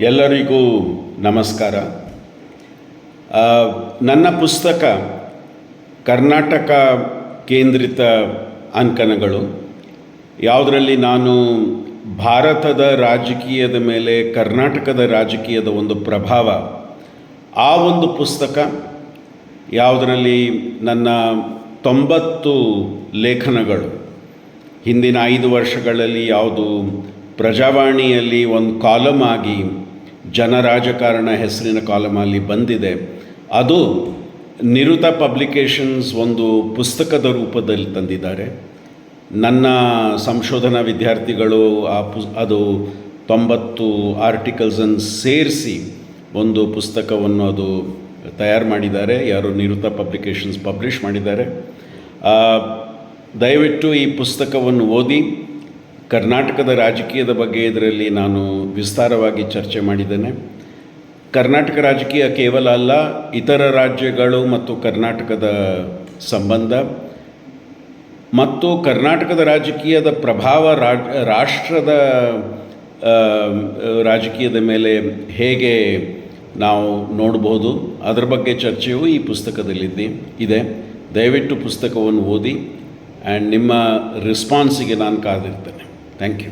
ಎಲ್ಲರಿಗೂ ನಮಸ್ಕಾರ. ನನ್ನ ಪುಸ್ತಕ ಕರ್ನಾಟಕ ಕೇಂದ್ರಿತ ಅಂಕನಗಳು ಯಾವುದರಲ್ಲಿ ನಾನು ಭಾರತದ ರಾಜಕೀಯದ ಮೇಲೆ ಕರ್ನಾಟಕದ ರಾಜಕೀಯದ ಒಂದು ಪ್ರಭಾವ ಆ ಒಂದು ಪುಸ್ತಕ ಯಾವುದರಲ್ಲಿ ನನ್ನ ತೊಂಬತ್ತು ಲೇಖನಗಳು. ಹಿಂದಿನ ಐದು ವರ್ಷಗಳಲ್ಲಿ ಯಾವುದು ಪ್ರಜಾವಾಣಿಯಲ್ಲಿ ಒಂದು ಕಾಲಮ್ ಆಗಿ ಜನ ರಾಜಕಾರಣ ಹೆಸರಿನ ಕಾಲಮಲ್ಲಿ ಬಂದಿದೆ. ಅದು ನಿರುತ ಪಬ್ಲಿಕೇಷನ್ಸ್ ಒಂದು ಪುಸ್ತಕದ ರೂಪದಲ್ಲಿ ತಂದಿದ್ದಾರೆ. ನನ್ನ ಸಂಶೋಧನಾ ವಿದ್ಯಾರ್ಥಿಗಳು ಆ ಪು ಅದು ತೊಂಬತ್ತು ಆರ್ಟಿಕಲ್ಸನ್ನು ಸೇರಿಸಿ ಒಂದು ಪುಸ್ತಕವನ್ನು ಅದು ತಯಾರು ಮಾಡಿದ್ದಾರೆ. ಯಾರು ನಿರುತ ಪಬ್ಲಿಕೇಶನ್ಸ್ ಪಬ್ಲಿಷ್ ಮಾಡಿದ್ದಾರೆ. ದಯವಿಟ್ಟು ಈ ಪುಸ್ತಕವನ್ನು ಓದಿ. ಕರ್ನಾಟಕದ ರಾಜಕೀಯದ ಬಗ್ಗೆ ಇದರಲ್ಲಿ ನಾನು ವಿಸ್ತಾರವಾಗಿ ಚರ್ಚೆ ಮಾಡಿದ್ದೇನೆ. ಕರ್ನಾಟಕ ರಾಜಕೀಯ ಕೇವಲ ಅಲ್ಲ, ಇತರ ರಾಜ್ಯಗಳು ಮತ್ತು ಕರ್ನಾಟಕದ ಸಂಬಂಧ ಮತ್ತು ಕರ್ನಾಟಕದ ರಾಜಕೀಯದ ಪ್ರಭಾವ ರಾಷ್ಟ್ರದ ರಾಜಕೀಯದ ಮೇಲೆ ಹೇಗೆ ನಾವು ನೋಡ್ಬೋದು, ಅದರ ಬಗ್ಗೆ ಚರ್ಚೆಯು ಈ ಪುಸ್ತಕದಲ್ಲಿದೆ ಇದೆ. ದಯವಿಟ್ಟು ಪುಸ್ತಕವನ್ನು ಓದಿ, ಆ್ಯಂಡ್ ನಿಮ್ಮ ರೆಸ್ಪಾನ್ಸಿಗೆ ನಾನು ಕಾದಿರ್ತೇನೆ. Thank you